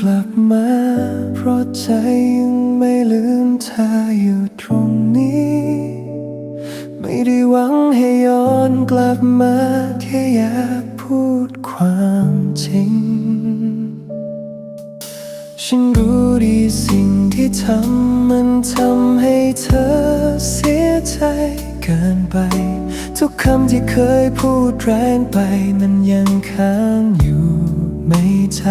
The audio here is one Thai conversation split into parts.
กลับมา เพราะใจยังไม่ลืมเธออยู่ตรงนี้ ไม่ได้หวังให้ย้อนกลับมาแค่อยากพูดความจริง ฉันรู้ดีสิ่งที่ทำมันทำให้เธอเสียใจเกินไป ทุกคำที่เคยพูดแรงไปมันยังค้างอยู่ในใจ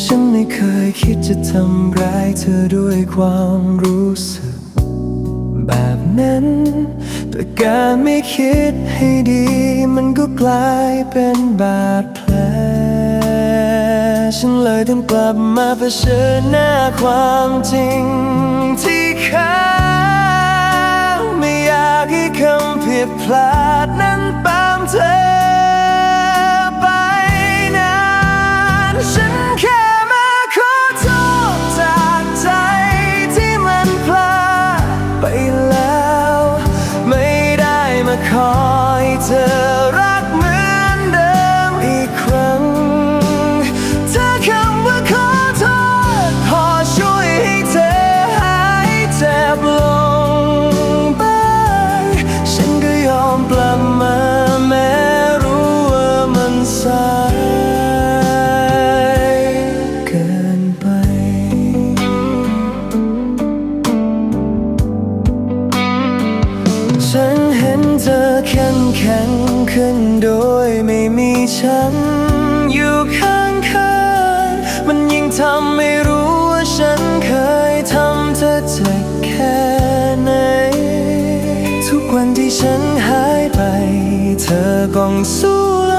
ฉันไม่เคยคิดจะทำร้ายเธอด้วยความรู้สึก แบบนั้น แต่การไม่คิดให้ดี มันก็กลายเป็นบาดแผล ฉันเลยต้องกลับมาเผชิญหน้าความจริงที่ค้างไม่อยากให้คำผิดพลาดนั้นตามเธอ ฉันเห็นเธอแข็งแข็งขึ้นโดยไม่มีฉัน อยู่ข้างข้างมันยิ่งทำไม่รู้ว่าฉันเคยทำเธอเจ็บแค่ไหน ทุกวันที่ฉันหายไป เธอกองสู้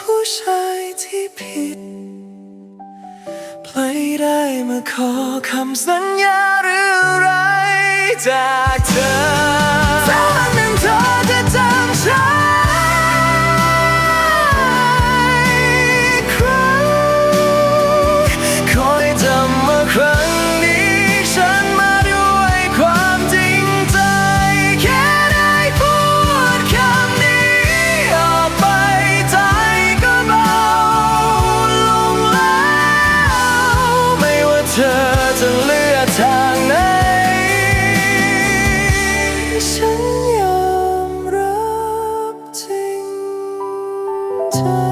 ผู้ชายที่ผิดปล่อยได้มาขอคำสัญญาหรือไรจากเธอ ธอจะเลือกทางไหน ฉันยอมรับจริงเธอ